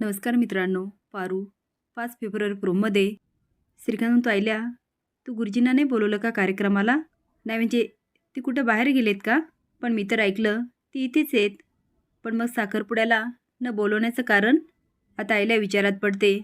नमस्कार मित्रांनो पारू पाच फेब्रुवारी प्रोमध्ये श्रीकांत म्हणतो आयल्या तू गुरुजींना नाही बोलवलं का कार्यक्रमाला? नाही म्हणजे ती कुठं बाहेर गेलेत का? पण मी तर ऐकलं ती इथेच आहेत. पण मग साखरपुड्याला न बोलवण्याचं कारण? आता आयल्या विचारात पडते.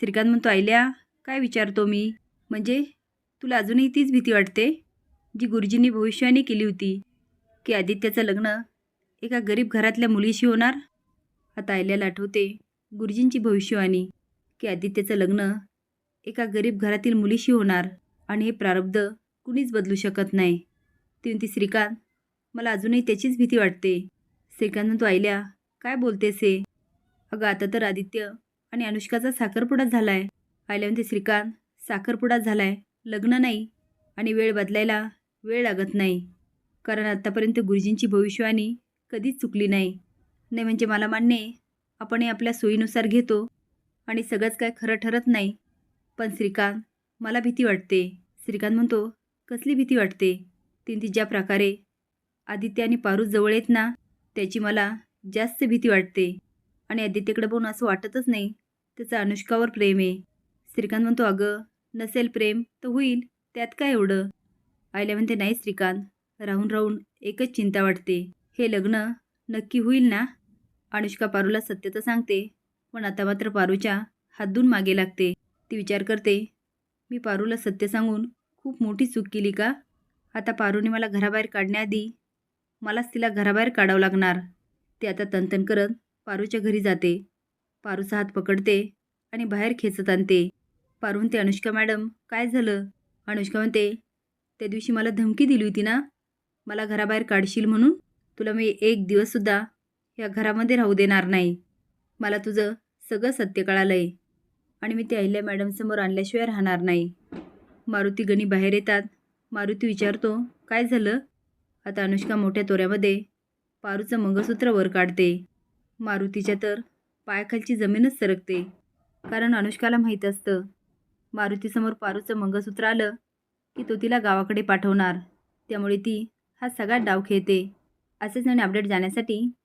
श्रीकांत म्हणतो आयल्या काय विचारतो मी? म्हणजे तुला अजूनही तीच भीती वाटते? जी गुरुजींनी भविष्यवाणी केली होती की आदित्याचं लग्न एका गरीब घरातल्या मुलीशी होणार? आता आयल्याला आठवते गुरुजींची भविष्यवाणी. की आदित्यचं लग्न एका गरीब घरातील मुलीशी होणार आणि हे प्रारब्ध कुणीच बदलू शकत नाही. ती श्रीकांत मला अजूनही त्याचीच भीती वाटते. श्रीकांत तू आईल्या काय बोलतेस हे? अगं आता तर आदित्य आणि अनुष्काचा साखरपुडा झाला आहे आयल्या म्हणते श्रीकांत साखरपुडा झाला आहे लग्न नाही आणि वेळ बदलायला वेळ लागत नाही. कारण आत्तापर्यंत गुरुजींची भविष्यवाणी कधीच चुकली नाही. नाही म्हणजे मला मान्य आहे आपण हे आपल्या सोयीनुसार घेतो. आणि सगळंच काय खरं ठरत नाही. पण श्रीकांत मला भीती वाटते. श्रीकांत म्हणतो कसली भीती वाटते? तीन ती ज्या प्रकारे आदित्य आणि पारू जवळ येत ना त्याची मला जास्त भीती वाटते. आणि आदित्यकडे बघून असं वाटतच नाही त्याचं अनुष्कावर प्रेम आहे. श्रीकांत म्हणतो अगं नसेल प्रेम तर होईल त्यात काय एवढं? आयल्या म्हणते नाही श्रीकांत राहून राहून एकच चिंता वाटते. हे लग्न नक्की होईल ना? अनुष्का पारूला सत्य तर सांगते पण आता मात्र पारूच्या हातून मागे लागते. ती विचार करते मी पारूला सत्य सांगून खूप मोठी चूक केली का? आता पारूने मला घराबाहेर काढण्याआधी मलाच तिला घराबाहेर काढावं लागणार. ते आता तनतन करत पारूच्या घरी जाते. पारूचा हात पकडते आणि बाहेर खेचत आणते. पारू ते अनुष्का मॅडम काय झालं? अनुष्का म्हणते त्या दिवशी मला धमकी दिली होती ना? मला घराबाहेर काढशील म्हणून? तुला मी एक दिवससुद्धा या घरामध्ये राहू देणार नाही. मला तुझं सगळं सत्य कळालं आहे आणि मी ते अहिल्या मॅडमसमोर आणल्याशिवाय राहणार नाही. मारुती गणी बाहेर येतात. मारुती विचारतो काय झालं? आता अनुष्का मोठ्या तोऱ्यामध्ये पारूचं मंगळसूत्र वर काढते. मारुतीच्या तर पायाखालची जमीनच सरकते. कारण अनुष्काला माहीत असतं. मारुतीसमोर पारूचं मंगळसूत्र आलं की तो तिला गावाकडे पाठवणार. त्यामुळे ती हा सगळा डाव खेळते. असेच नवीन अपडेट जाण्यासाठी